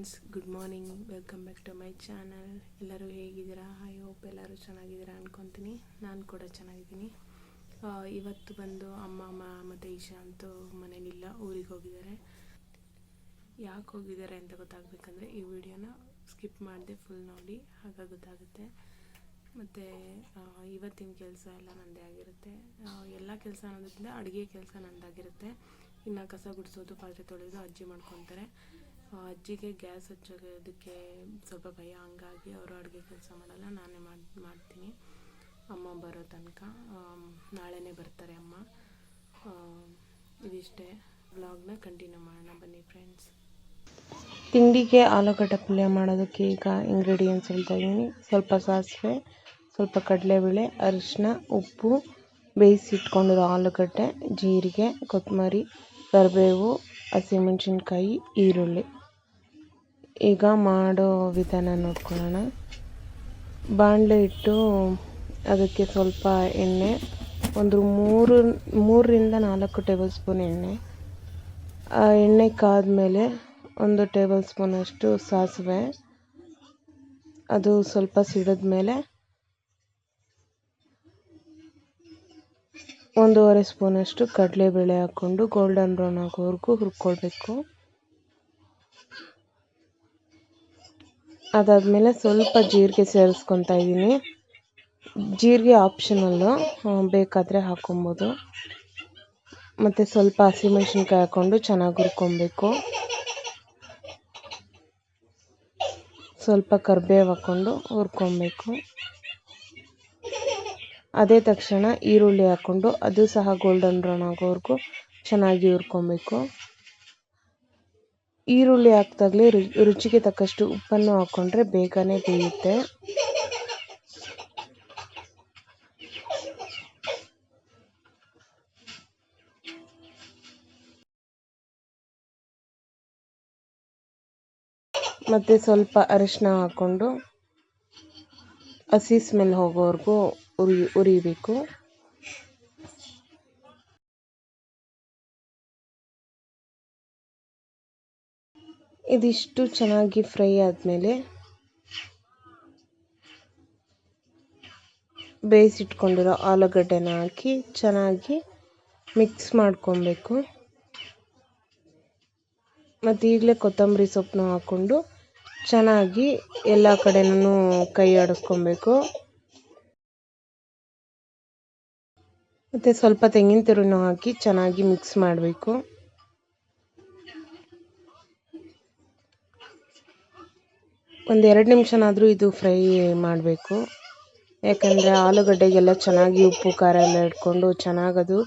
Friends good morning welcome back to my channel ಎಲ್ಲರೂ ಹೇಗಿದ್ದೀರಾ? I hope ಎಲ್ಲರೂ ಚೆನ್ನಾಗಿದ್ದೀರಾ ಅನ್ಕೊತೀನಿ. ನಾನು ಕೂಡ ಚೆನ್ನಾಗಿದ್ದೀನಿ. ಇವತ್ತು ಬಂದು ಅಮ್ಮ ಅಮ್ಮ ಮತ್ತು ಈಶಾ ಅಂತೂ ಮನೇಲಿಲ್ಲ ಊರಿಗೆ ಹೋಗಿದ್ದಾರೆ. ಯಾಕೆ ಹೋಗಿದ್ದಾರೆ ಅಂತ ಗೊತ್ತಾಗಬೇಕಂದ್ರೆ, ಈ ವಿಡಿಯೋನ ಸ್ಕಿಪ್ ಮಾಡಿದೆ ಫುಲ್ ನೋಡಿ, ಆಗ ಗೊತ್ತಾಗುತ್ತೆ. ಮತ್ತು ಇವತ್ತಿನ ಕೆಲಸ ಎಲ್ಲ ನನ್ನದೇ ಆಗಿರುತ್ತೆ. ಎಲ್ಲ ಕೆಲಸ ಅನ್ನೋದಕ್ಕಿಂತ ಅಡುಗೆ ಕೆಲಸ ನಂದಾಗಿರುತ್ತೆ. ಇನ್ನು ಕಸ ಗುಡಿಸೋದು, ಪಾತ್ರೆ ತೊಳೆಯೋದು, ಅಜ್ಜಿ ಮಾಡ್ಕೊತಾರೆ. ಅಜ್ಜಿಗೆ ಗ್ಯಾಸ್ ಹಚ್ಚೋದಕ್ಕೆ ಸ್ವಲ್ಪ ಭಯ, ಹಂಗಾಗಿ ಅವರು ಅಡುಗೆ ಕೆಲಸ ಮಾಡಲ್ಲ, ನಾನೇ ಮಾಡಿ, ಮಾಡ್ತೀನಿ. ಅಮ್ಮ ಬರೋ ತನಕ ನಾಳೆನೇ ಬರ್ತಾರೆ ಅಮ್ಮ. ಇದಿಷ್ಟೇ. ವ್ಲಾಗ್ನ ಕಂಟಿನ್ಯೂ ಮಾಡೋಣ ಬನ್ನಿ ಫ್ರೆಂಡ್ಸ್. ತಿಂಡಿಗೆ ಆಲೂಗಡ್ಡೆ ಪಲ್ಯ ಮಾಡೋದಕ್ಕೆ ಈಗ ಇಂಗ್ರೀಡಿಯೆಂಟ್ಸ್ ಹೇಳ್ತಾ ಇದ್ದೀನಿ ಸ್ವಲ್ಪ ಸಾಸಿವೆ, ಸ್ವಲ್ಪ ಕಡಲೆಬೇಳೆ ಅರಿಶಿನ ಉಪ್ಪು ಬೇಯಿಸಿಟ್ಕೊಂಡಿರೋ ಆಲೂಗಡ್ಡೆ, ಜೀರಿಗೆ, ಕೊತ್ತಂಬರಿ, ಕರಿಬೇವು, ಹಸಿಮೆಣಸಿನ್ಕಾಯಿ, ಈರುಳ್ಳಿ. ಈಗ ಮಾಡೋ ವಿಧಾನ ನೋಡ್ಕೊಳ್ಳೋಣ. ಬಾಣಲೆ ಇಟ್ಟು ಅದಕ್ಕೆ ಸ್ವಲ್ಪ ಎಣ್ಣೆ, ಒಂದು ಮೂರು, ಮೂರರಿಂದ ನಾಲ್ಕು ಟೇಬಲ್ ಸ್ಪೂನ್ ಎಣ್ಣೆ. ಆ ಎಣ್ಣೆ ಕಾದ್ಮೇಲೆ ಒಂದು ಟೇಬಲ್ ಸ್ಪೂನಷ್ಟು ಸಾಸಿವೆ. ಅದು ಸ್ವಲ್ಪ ಸಿಡಿದ ಮೇಲೆ ಒಂದೂವರೆ ಸ್ಪೂನಷ್ಟು ಕಡಲೆಬೇಳೆ ಹಾಕ್ಕೊಂಡು ಗೋಲ್ಡನ್ ಬ್ರೌನ್ ಆಗೋವರೆಗೂ ಹುರ್ಕೊಳ್ಬೇಕು. ಅದಾದಮೇಲೆ ಸ್ವಲ್ಪ ಜೀರಿಗೆ ಸೇರಿಸ್ಕೊತಾ ಇದ್ದೀನಿ. ಜೀರಿಗೆ ಆಪ್ಷನಲ್ಲು ಬೇಕಾದರೆ ಹಾಕ್ಕೊಬೋದು ಮತ್ತು ಸ್ವಲ್ಪ ಹಸಿಮೆಣ್ಸಿನ್ಕಾಯಿ ಹಾಕ್ಕೊಂಡು ಚೆನ್ನಾಗಿ ಹುರ್ಕೊಬೇಕು. ಸ್ವಲ್ಪ ಕರಿಬೇವು ಹಾಕ್ಕೊಂಡು ಹುರ್ಕೊಬೇಕು. ಅದೇ ತಕ್ಷಣ ಈರುಳ್ಳಿ ಹಾಕ್ಕೊಂಡು ಅದು ಸಹ ಗೋಲ್ಡನ್ ಬ್ರೌನ್ ಆಗೋವರೆಗೂ ಚೆನ್ನಾಗಿ ಹುರ್ಕೊಬೇಕು. ಈರುಳ್ಳಿ ಹಾಕ್ದಾಗಲೇ ರುಚಿಗೆ ತಕ್ಕಷ್ಟು ಉಪ್ಪನ್ನು ಹಾಕ್ಕೊಂಡ್ರೆ ಬೇಗನೆ ಬೇಯುತ್ತೆ. ಮತ್ತೆ ಸ್ವಲ್ಪ ಅರಿಶಿನ ಹಾಕ್ಕೊಂಡು ಹಸಿ ಸ್ಮೆಲ್ ಹೋಗೋವರೆಗೂ ಉರಿ, ಉರಿಬೇಕು. ಇದಿಷ್ಟು ಚೆನ್ನಾಗಿ ಫ್ರೈ ಆದಮೇಲೆ ಬೇಯಿಸಿಟ್ಕೊಂಡಿರೋ ಆಲೂಗಡ್ಡೆನ ಹಾಕಿ ಚೆನ್ನಾಗಿ ಮಿಕ್ಸ್ ಮಾಡ್ಕೊಬೇಕು. ಮತ್ತು ಈಗಲೇ ಕೊತ್ತಂಬರಿ ಸೊಪ್ಪನ್ನ ಹಾಕ್ಕೊಂಡು ಚೆನ್ನಾಗಿ ಎಲ್ಲ ಕಡೆನೂ ಕೈ ಆಡಿಸ್ಕೊಬೇಕು. ಮತ್ತು ಸ್ವಲ್ಪ ತೆಂಗಿನ ತುರಿನೂ ಹಾಕಿ ಚೆನ್ನಾಗಿ ಮಿಕ್ಸ್ ಮಾಡಬೇಕು. ಒಂದು ಎರಡು ನಿಮಿಷನಾದರೂ ಇದು ಫ್ರೈ ಮಾಡಬೇಕು. ಯಾಕಂದರೆ ಆಲೂಗಡ್ಡೆಗೆಲ್ಲ ಚೆನ್ನಾಗಿ ಉಪ್ಪು, ಖಾರ ಎಲ್ಲ ಇಟ್ಕೊಂಡು ಚೆನ್ನಾಗದು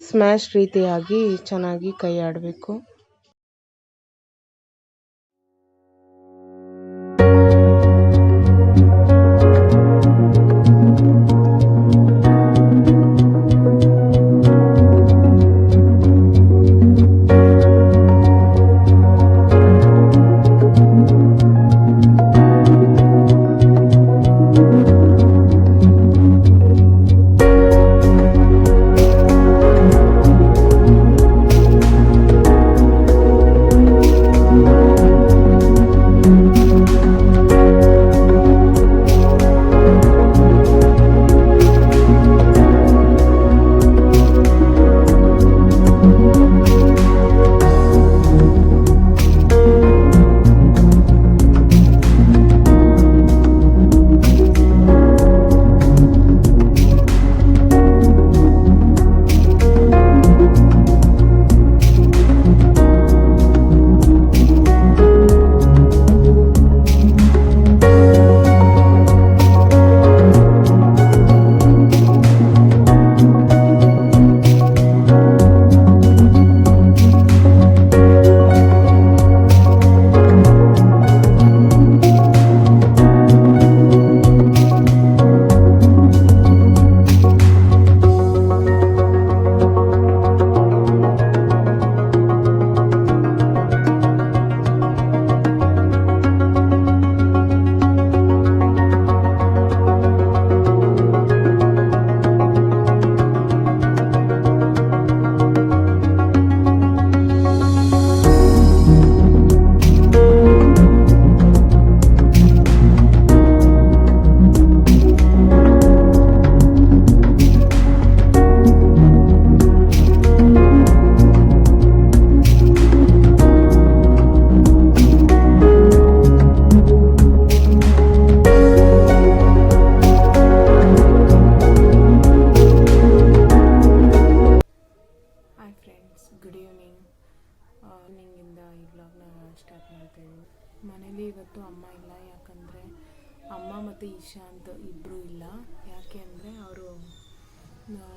ಸ್ಮ್ಯಾಶ್ ರೀತಿಯಾಗಿ ಚೆನ್ನಾಗಿ ಕೈ ಆಡಬೇಕು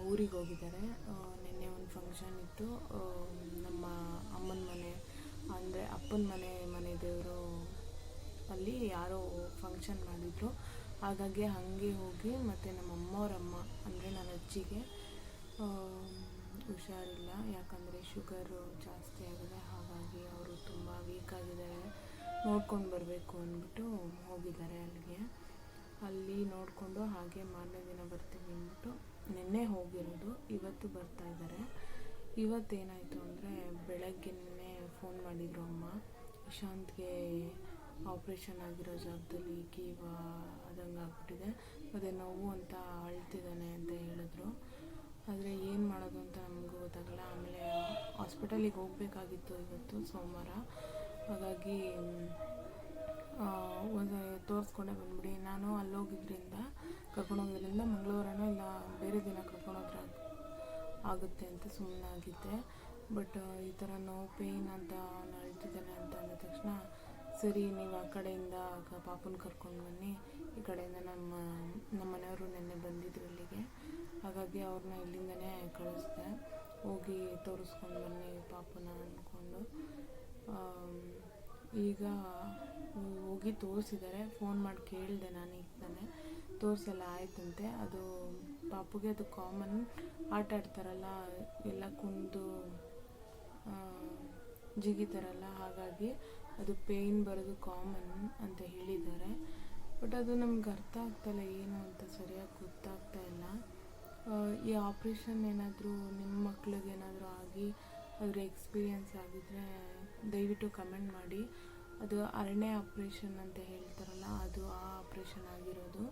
ಊರಿಗೆ ಹೋಗಿದ್ದಾರೆ. ನಿನ್ನೆ ಒಂದು ಫಂಕ್ಷನ್ ಇತ್ತು. ನಮ್ಮ ಅಮ್ಮನ ಮನೆ, ಅಂದರೆ ಅಪ್ಪನ ಮನೆ ಮನೆ ದೇವರು ಅಲ್ಲಿ ಯಾರೋ ಫಂಕ್ಷನ್ ಮಾಡಿದರು. ಹಾಗಾಗಿ ಹಾಗೆ ಹೋಗಿ ಮತ್ತು ನಮ್ಮ ಅಮ್ಮವ್ರಮ್ಮ, ಅಂದರೆ ನನ್ನ ಅಜ್ಜಿಗೆ ಹುಷಾರಿಲ್ಲ. ಯಾಕಂದರೆ ಶುಗರು ಜಾಸ್ತಿ ಆಗಿದೆ. ಹಾಗಾಗಿ ಅವರು ತುಂಬ ವೀಕ್ ಆಗಿದ್ದಾರೆ. ನೋಡ್ಕೊಂಡು ಬರಬೇಕು ಅಂದ್ಬಿಟ್ಟು ಹೋಗಿದ್ದಾರೆ ಅಲ್ಲಿಗೆ. ಅಲ್ಲಿ ನೋಡಿಕೊಂಡು ಹಾಗೆ ಮಾರನೇ ದಿನ ಬರ್ತೀವಿ ಅಂದ್ಬಿಟ್ಟು ನಿನ್ನೆ ಹೋಗಿರೋದು, ಇವತ್ತು ಬರ್ತಾ ಇದ್ದಾರೆ ಇವತ್ತೇನಾಯಿತು ಅಂದರೆ ಬೆಳಗ್ಗೆನೇ ಫೋನ್ ಮಾಡಿದ್ರು ಅಮ್ಮ. ಇಶಾಂತ್ಗೆ ಆಪ್ರೇಷನ್ ಆಗಿರೋ ಜಾಗದಲ್ಲಿ ಕೀವ ಆದಂಗೆ ಆಗ್ಬಿಟ್ಟಿದೆ. ಅದೇ ನೋವು ಅಂತ ಅಳ್ತಿದ್ದಾನೆ ಅಂತ ಹೇಳಿದ್ರು. ಆದರೆ ಏನು ಮಾಡೋದು ಅಂತ ನಮಗೂ ಗೊತ್ತಾಗಲ್ಲ. ಆಮೇಲೆ ಹಾಸ್ಪಿಟಲಿಗೆ ಹೋಗಬೇಕಾಗಿತ್ತು ಇವತ್ತು ಸೋಮವಾರ. ಹಾಗಾಗಿ ಒಂದು ತೋರಿಸ್ಕೊಂಡೆ ಬಂದ್ಬಿಡಿ. ನಾನು ಅಲ್ಲಿ ಹೋಗಿದ್ರಿಂದ ಕರ್ಕೊಂಡೋಗಿದ್ರಿಂದ ಮಂಗಳವಾರನೋ ಇಲ್ಲ ಬೇರೆ ದಿನ ಕರ್ಕೊಂಡೋದ್ರೆ ಆಗುತ್ತೆ ಅಂತ ಸುಮ್ಮನೆ ಆಗಿದ್ದೆ ಬಟ್ ಈ ಥರ ನೋವು ಪೇಯ್ನ್ ಅಂತ ನಾನು ಅಳ್ತಿದ್ದಾನೆ ಅಂತ ಅಂದ ತಕ್ಷಣ, ಸರಿ, ನೀವು ಆ ಕಡೆಯಿಂದ ಪಾಪನ ಕರ್ಕೊಂಡು ಬನ್ನಿ. ಈ ಕಡೆಯಿಂದ ನಮ್ಮ ನಮ್ಮ ಮನೆಯವರು ನಿನ್ನೆ ಬಂದಿದ್ರು ಇಲ್ಲಿಗೆ. ಹಾಗಾಗಿ ಅವ್ರನ್ನ ಇಲ್ಲಿಂದನೇ ಕಳಿಸ್ದೆ. ಹೋಗಿ ತೋರಿಸ್ಕೊಂಡು ಬನ್ನಿ ಪಾಪನ ಅಂದ್ಕೊಂಡು. ಈಗ ಹೋಗಿ ತೋರಿಸಿದ್ದಾರೆ ಫೋನ್ ಮಾಡಿ ಕೇಳಿದೆ ನಾನು ಈಗ ತಾನೆ. ತೋರಿಸೆಲ್ಲ ಆಯ್ತಂತೆ. ಅದು ಪಾಪುಗೆ ಅದು ಕಾಮನ್ ಆಟ ಆಡ್ತಾರಲ್ಲ, ಎಲ್ಲ ಕುಂದು ಜಿಗಿತಾರಲ್ಲ, ಹಾಗಾಗಿ ಅದು ಪೇಯ್ನ್ ಬರೋದು ಕಾಮನ್ ಅಂತ ಹೇಳಿದ್ದಾರೆ. ಬಟ್ ಅದು ನಮ್ಗೆ ಅರ್ಥ ಆಗ್ತಾಯಿಲ್ಲ ಏನು ಅಂತ ಸರಿಯಾಗಿ ಗೊತ್ತಾಗ್ತಾ ಇಲ್ಲ. ಈ ಆಪ್ರೇಷನ್ ಏನಾದರೂ ನಿಮ್ಮ ಮಕ್ಳಿಗೆ ಏನಾದರೂ ಆಗಿ ಅದ್ರ ಎಕ್ಸ್ಪೀರಿಯನ್ಸ್ ಆಗಿದ್ರೆ ದಯವಿಟ್ಟು ಕಮೆಂಟ್ ಮಾಡಿ. ಅದು ಅರಣ್ಯ ಆಪ್ರೇಷನ್ ಅಂತ ಹೇಳ್ತಾರಲ್ಲ, ಅದು ಆ ಆಪ್ರೇಷನ್ ಆಗಿರೋದು.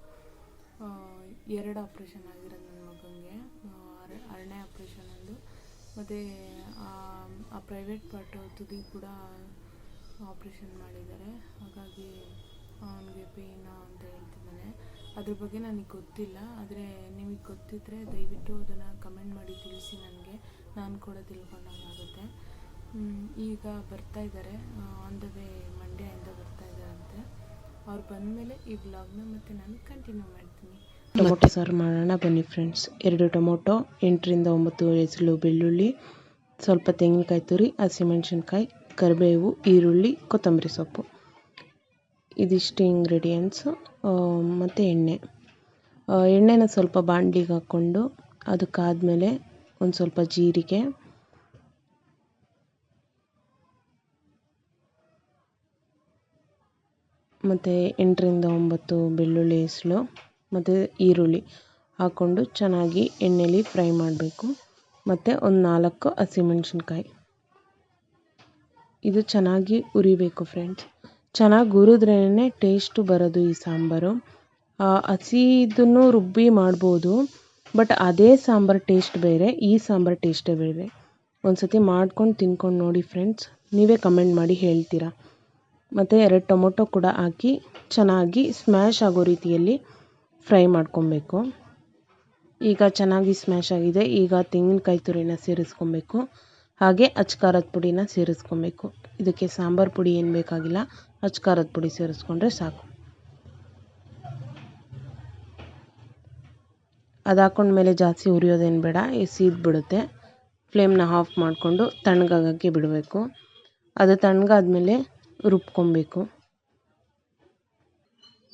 ಎರಡು ಆಪ್ರೇಷನ್ ಆಗಿರೋದು ನನ್ನ ಮಗನಿಗೆ ಅರಣ್ಯ ಆಪ್ರೇಷನ್ ಒಂದು. ಮತ್ತು, ಆ ಪ್ರೈವೇಟ್ ಪಾರ್ಟ್ ತುದಿ ಕೂಡ ಆಪ್ರೇಷನ್ ಮಾಡಿದ್ದಾರೆ. ಹಾಗಾಗಿ ಅವನಿಗೆ ಪೇಯ್ನ ಅಂತ ಹೇಳ್ತಿದ್ದಾನೆ. ಅದ್ರ ಬಗ್ಗೆ ನನಗೆ ಗೊತ್ತಿಲ್ಲ, ಆದರೆ ನಿಮಗೆ ಗೊತ್ತಿದ್ದರೆ ದಯವಿಟ್ಟು ಅದನ್ನು ಕಮೆಂಟ್ ಮಾಡಿ ತಿಳಿಸಿ ನನಗೆ. ನಾನು ಕೂಡ ತಿಳ್ಕೊಂಡಂಗಾಗುತ್ತೆ. ಈಗ ಬರ್ತಾ ಇದ್ದಾರೆ ಆನ್ ದ ವೇ ಮಂಡ್ಯದಿಂದ ಬರ್ತಾ ಇದ್ದಾರಂತೆ ಅವ್ರು ಬಂದಮೇಲೆ ಈ ವ್ಲಾಗ್ನ ಮತ್ತೆ ನಾನು ಕಂಟಿನ್ಯೂ ಮಾಡ್ತೀನಿ. ಟೊಮೊಟೊ ಸಾರು ಮಾಡೋಣ ಬನ್ನಿ ಫ್ರೆಂಡ್ಸ್ ಎರಡು ಟೊಮೊಟೊ, ಎಂಟರಿಂದ ಒಂಬತ್ತು ಎಸಳು ಬೆಳ್ಳುಳ್ಳಿ, ಸ್ವಲ್ಪ ತೆಂಗಿನಕಾಯಿ ತುರಿ ಹಸಿಮೆಣಸಿನ್ಕಾಯಿ ಕರಿಬೇವು, ಈರುಳ್ಳಿ, ಕೊತ್ತಂಬರಿ ಸೊಪ್ಪು. ಇದಿಷ್ಟು ಇಂಗ್ರೀಡಿಯೆಂಟ್ಸು ಮತ್ತು ಎಣ್ಣೆ. ಎಣ್ಣೆನ ಸ್ವಲ್ಪ ಬಾಣಲಿಗೆ ಹಾಕ್ಕೊಂಡು, ಅದಕ್ಕಾದಮೇಲೆ ಒಂದು ಸ್ವಲ್ಪ ಜೀರಿಗೆ ಮತ್ತು ಎಂಟರಿಂದ ಒಂಬತ್ತು ಬೆಳ್ಳುಳ್ಳಿ ಹೆಸಳು, ಮತ್ತು ಈರುಳ್ಳಿ ಹಾಕ್ಕೊಂಡು ಚೆನ್ನಾಗಿ ಎಣ್ಣೆಲಿ ಫ್ರೈ ಮಾಡಬೇಕು. ಮತ್ತು ಒಂದು ನಾಲ್ಕು ಹಸಿಮೆಣ್ಸಿನ್ಕಾಯಿ. ಇದು ಚೆನ್ನಾಗಿ ಉರಿಬೇಕು ಫ್ರೆಂಡ್ಸ್. ಚೆನ್ನಾಗಿ ಹುರಿದ್ರೇ ಟೇಸ್ಟು ಬರೋದು ಈ ಸಾಂಬಾರು. ಹಸಿ ಇದನ್ನು ರುಬ್ಬಿ ಮಾಡ್ಬೋದು, ಬಟ್ ಅದೇ ಸಾಂಬಾರು ಟೇಸ್ಟ್ ಬೇರೆ, ಈ ಸಾಂಬಾರು ಟೇಸ್ಟೇ ಬೇರೆ. ಒಂದು ಸತಿ ಮಾಡ್ಕೊಂಡು ತಿನ್ಕೊಂಡು ನೋಡಿ ಫ್ರೆಂಡ್ಸ್, ನೀವೇ ಕಮೆಂಟ್ ಮಾಡಿ ಹೇಳ್ತೀರಾ? ಮತ್ತು ಎರಡು ಟೊಮೊಟೊ ಕೂಡ ಹಾಕಿ ಚೆನ್ನಾಗಿ ಸ್ಮ್ಯಾಶ್ ಆಗೋ ರೀತಿಯಲ್ಲಿ ಫ್ರೈ ಮಾಡ್ಕೊಬೇಕು. ಈಗ ಚೆನ್ನಾಗಿ ಸ್ಮ್ಯಾಶ್ ಆಗಿದೆ. ಈಗ ತೆಂಗಿನಕಾಯಿ ತುರಿನ ಸೇರಿಸ್ಕೊಬೇಕು. ಹಾಗೆ ಅಚ್ಕಾರದ ಪುಡಿನ ಸೇರಿಸ್ಕೊಬೇಕು. ಇದಕ್ಕೆ ಸಾಂಬಾರು ಪುಡಿ ಏನು ಬೇಕಾಗಿಲ್ಲ. ಅಚ್ಕಾರದ ಪುಡಿ ಸೇರಿಸ್ಕೊಂಡ್ರೆ ಸಾಕು. ಅದು ಹಾಕೊಂಡ್ಮೇಲೆ ಜಾಸ್ತಿ ಉರಿಯೋದೇನು ಬೇಡ. ಸೀದ್ ಬಿಡುತ್ತೆ. ಫ್ಲೇಮ್ನ ಆಫ್ ಮಾಡಿಕೊಂಡು ತಣ್ಣಗಾಗಕ್ಕೆ ಬಿಡಬೇಕು. ಅದು ತಣ್ಣಗಾದ್ಮೇಲೆ ರುಬ್ಕೊಬೇಕು.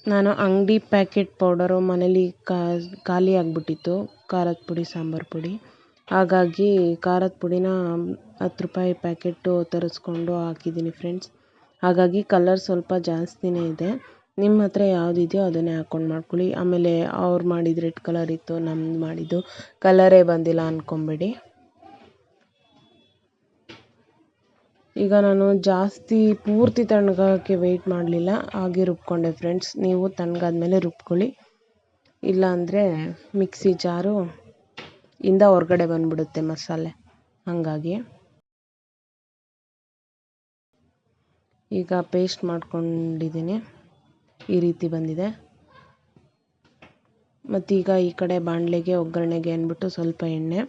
ನಾನು ಅಂಗಡಿ ಪ್ಯಾಕೆಟ್ ಪೌಡರು ಮನೇಲಿ ಖಾಲಿ ಆಗಿಬಿಟ್ಟಿತ್ತು. ಖಾರದ ಪುಡಿ, ಸಾಂಬಾರು ಪುಡಿ. ಹಾಗಾಗಿ ಖಾರದ ಪುಡಿನ ಹತ್ತು ರೂಪಾಯಿ ಪ್ಯಾಕೆಟು ತರಿಸ್ಕೊಂಡು ಹಾಕಿದ್ದೀನಿ ಫ್ರೆಂಡ್ಸ್. ಹಾಗಾಗಿ ಕಲರ್ ಸ್ವಲ್ಪ ಜಾಸ್ತಿನೇ ಇದೆ. ನಿಮ್ಮ ಹತ್ರ ಯಾವುದಿದೆಯೋ ಅದನ್ನೇ ಹಾಕ್ಕೊಂಡು ಮಾಡ್ಕೊಳ್ಳಿ. ಆಮೇಲೆ ಅವ್ರು ಮಾಡಿದ್ದು ರೆಡ್ ಕಲರ್ ಇತ್ತು, ನಮ್ದು ಮಾಡಿದ್ದು. ಕಲರೇ ಬಂದಿಲ್ಲ ಅಂದ್ಕೊಂಬೇಡಿ ಈಗ ನಾನು ಜಾಸ್ತಿ ಪೂರ್ತಿ ತಣ್ಣಗಾಗೋಕ್ಕೆ ವೆಯ್ಟ್ ಮಾಡಲಿಲ್ಲ. ಹಾಗೆ ರುಬ್ಕೊಂಡೆ ಫ್ರೆಂಡ್ಸ್ ನೀವು ತಣ್ಣಗಾದ್ಮೇಲೆ ರುಬ್ಕೊಳ್ಳಿ. ಇಲ್ಲಾಂದರೆ ಮಿಕ್ಸಿ ಜಾರು ಇಂದ ಹೊರಗಡೆ ಬಂದ್ಬಿಡುತ್ತೆ ಮಸಾಲೆ. ಹಾಗಾಗಿ ಈಗ ಪೇಸ್ಟ್ ಮಾಡ್ಕೊಂಡಿದ್ದೀನಿ. ಈ ರೀತಿ ಬಂದಿದೆ. ಮತ್ತೀಗ ಈ ಕಡೆ ಬಾಣಲೆಗೆ, ಒಗ್ಗರಣೆಗೆ ಅಂದ್ಬಿಟ್ಟು ಸ್ವಲ್ಪ ಎಣ್ಣೆ.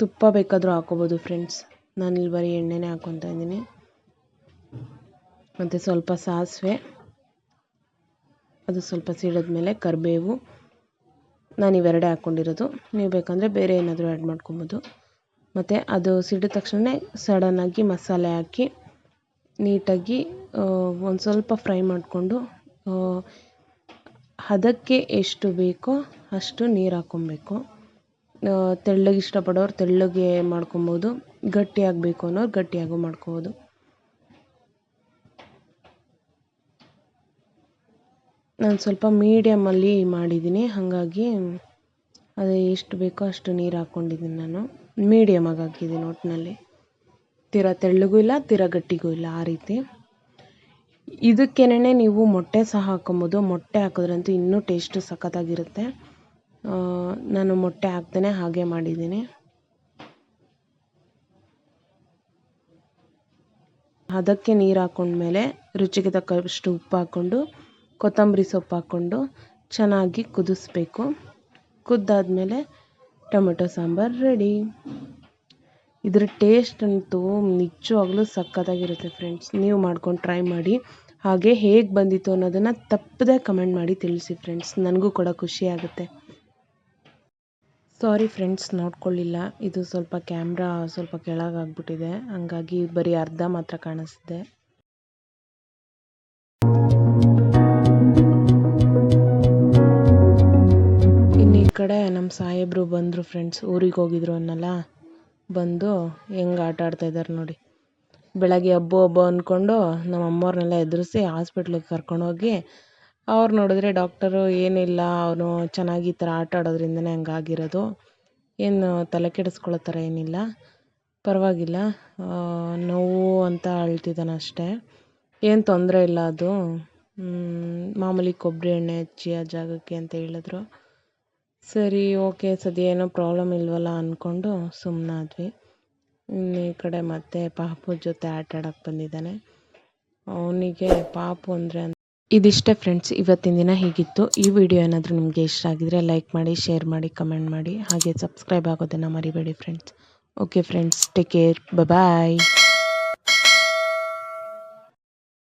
ತುಪ್ಪ ಬೇಕಾದರೂ ಹಾಕೋಬೋದು ಫ್ರೆಂಡ್ಸ್ ನಾನಿಲ್ಲಿ ಬರೀ ಎಣ್ಣೆನೇ ಹಾಕ್ಕೊತಾ ಇದ್ದೀನಿ. ಮತ್ತು ಸ್ವಲ್ಪ ಸಾಸಿವೆ. ಅದು ಸ್ವಲ್ಪ ಸಿಡಿದ್ಮೇಲೆ ಕರಿಬೇವು. ನಾನು ಇವೆರಡೇ ಹಾಕ್ಕೊಂಡಿರೋದು ನೀವು ಬೇಕಂದರೆ ಬೇರೆ ಏನಾದರೂ ಆ್ಯಡ್ ಮಾಡ್ಕೊಬೋದು. ಮತ್ತು ಅದು ಸಿಡಿದ ತಕ್ಷಣ ಸಡನ್ನಾಗಿ ಮಸಾಲೆ ಹಾಕಿ, ನೀಟಾಗಿ ಒಂದು ಸ್ವಲ್ಪ ಫ್ರೈ ಮಾಡಿಕೊಂಡು ಹದಕ್ಕೆ ಎಷ್ಟು ಬೇಕೋ ಅಷ್ಟು ನೀರು ಹಾಕ್ಕೊಬೇಕು ತೆಳ್ಳಗೆ ಇಷ್ಟಪಡೋರು ತೆಳ್ಳಗೆ ಮಾಡ್ಕೊಬೋದು ಗಟ್ಟಿಯಾಗಬೇಕು ಅನ್ನೋರು ಗಟ್ಟಿಯಾಗೂ ಮಾಡ್ಕೋಬೋದು. ನಾನು ಸ್ವಲ್ಪ ಮೀಡಿಯಮಲ್ಲಿ ಮಾಡಿದ್ದೀನಿ, ಹಾಗಾಗಿ ಅದು ಎಷ್ಟು ಬೇಕೋ ಅಷ್ಟು ನೀರು ಹಾಕ್ಕೊಂಡಿದ್ದೀನಿ ನಾನು. ಮೀಡಿಯಮಾಗಿ ಹಾಕಿದ್ದೀನಿ ಒಟ್ಟಿನಲ್ಲಿ ತೀರ ತೆಳ್ಳಗೂ ಇಲ್ಲ, ತೀರಾ ಗಟ್ಟಿಗೂ ಇಲ್ಲ ಆ ರೀತಿ. ಇದಕ್ಕೇನೆ ನೀವು ಮೊಟ್ಟೆ ಸಹ ಹಾಕ್ಕೊಬೋದು ಮೊಟ್ಟೆ ಹಾಕಿದ್ರಂತೂ ಇನ್ನೂ ಟೇಸ್ಟು ಸಖತ್ತಾಗಿರುತ್ತೆ. ನಾನು ಮೊಟ್ಟೆ ಹಾಕ್ತೇನೆ, ಹಾಗೆ ಮಾಡಿದ್ದೀನಿ. ಅದಕ್ಕೆ ನೀರು ಹಾಕೊಂಡ್ಮೇಲೆ ರುಚಿಗೆ ತಕ್ಕಷ್ಟು ಉಪ್ಪು ಹಾಕ್ಕೊಂಡು, ಕೊತ್ತಂಬರಿ ಸೊಪ್ಪು ಹಾಕ್ಕೊಂಡು ಚೆನ್ನಾಗಿ ಕುದಿಸ್ಬೇಕು. ಕುದ್ದಾದಮೇಲೆ ಟೊಮೆಟೊ ಸಾಂಬಾರು ರೆಡಿ. ಇದರ ಟೇಸ್ಟ್ ಅಂತೂ ನಿಜವಾಗ್ಲೂ ಸಖತ್ತಾಗಿರುತ್ತೆ ಫ್ರೆಂಡ್ಸ್ ನೀವು ಮಾಡ್ಕೊಂಡು ಟ್ರೈ ಮಾಡಿ, ಹಾಗೆ ಹೇಗೆ ಬಂದಿತ್ತು ಅನ್ನೋದನ್ನು ತಪ್ಪದೆ ಕಮೆಂಟ್ ಮಾಡಿ ತಿಳಿಸಿ ಫ್ರೆಂಡ್ಸ್ ನನಗೂ ಕೂಡ ಖುಷಿ ಆಗುತ್ತೆ. ಸಾರಿ ಫ್ರೆಂಡ್ಸ್ ನೋಡ್ಕೊಳ್ಳಿಲ್ಲ. ಇದು ಸ್ವಲ್ಪ ಕ್ಯಾಮ್ರಾ ಸ್ವಲ್ಪ ಕೆಳಗಾಗ್ಬಿಟ್ಟಿದೆ ಹಂಗಾಗಿ ಬರೀ ಅರ್ಧ ಮಾತ್ರ ಕಾಣಿಸ್ತಿದೆ. ಇನ್ನು ಈ ಕಡೆ ನಮ್ಮ ಸಾಹೇಬರು ಬಂದರು ಫ್ರೆಂಡ್ಸ್ ಊರಿಗೆ ಹೋಗಿದ್ರು ಅನ್ನಲ್ಲ? ಬಂದು ಹೆಂಗೆ ಆಟ ಆಡ್ತಾ ಇದ್ದಾರೆ ನೋಡಿ. ಬೆಳಗ್ಗೆ ಹಬ್ಬ ಹಬ್ಬ ಅಂದ್ಕೊಂಡು ನಮ್ಮ ಅಮ್ಮವ್ರನ್ನೆಲ್ಲ ಎದುರಿಸಿ ಹಾಸ್ಪಿಟ್ಲಿಗೆ ಕರ್ಕೊಂಡೋಗಿ ಅವ್ರು ನೋಡಿದ್ರೆ ಡಾಕ್ಟರು ಏನಿಲ್ಲ, ಅವನು ಚೆನ್ನಾಗಿ ಈ ಥರ ಆಟ ಆಡೋದ್ರಿಂದನೇ ಹಂಗಾಗಿರೋದು. ಏನು ತಲೆ ಕೆಡಿಸ್ಕೊಳ್ಳೋ ಥರ ಏನಿಲ್ಲ. ಪರವಾಗಿಲ್ಲ. ನೋವು ಅಂತ ಅಳ್ತಿದ್ದಾನೆ ಅಷ್ಟೇ. ಏನು ತೊಂದರೆ ಇಲ್ಲ ಅದು. ಮಾಮೂಲಿ ಕೊಬ್ಬರಿ ಎಣ್ಣೆ ಹಚ್ಚಿ ಆ ಜಾಗಕ್ಕೆ ಅಂತ ಹೇಳಿದ್ರು. ಸರಿ, ಓಕೆ, ಸದ್ಯ ಏನೋ ಪ್ರಾಬ್ಲಮ್ ಇಲ್ವಲ್ಲ ಅಂದ್ಕೊಂಡು ಸುಮ್ಮನಾದ್ವಿ ಇನ್ನು ಈ ಕಡೆ ಮತ್ತೆ ಪಾಪು ಜೊತೆ ಆಟ ಆಡೋಕ್ಕೆ ಬಂದಿದ್ದಾನೆ. ಅವನಿಗೆ ಪಾಪು ಅಂದರೆ ಇದಿಷ್ಟೇ ಫ್ರೆಂಡ್ಸ್ ಇವತ್ತಿನ ದಿನ ಹೀಗಿತ್ತು. ಈ ವಿಡಿಯೋ ಏನಾದರೂ ನಿಮಗೆ ಇಷ್ಟ ಆಗಿದ್ರೆ ಲೈಕ್ ಮಾಡಿ ಶೇರ್ ಮಾಡಿ ಕಮೆಂಟ್ ಮಾಡಿ. ಹಾಗೆ ಸಬ್ಸ್ಕ್ರೈಬ್ ಆಗೋದನ್ನು ಮರಿಬೇಡಿ friends okay friends take care bye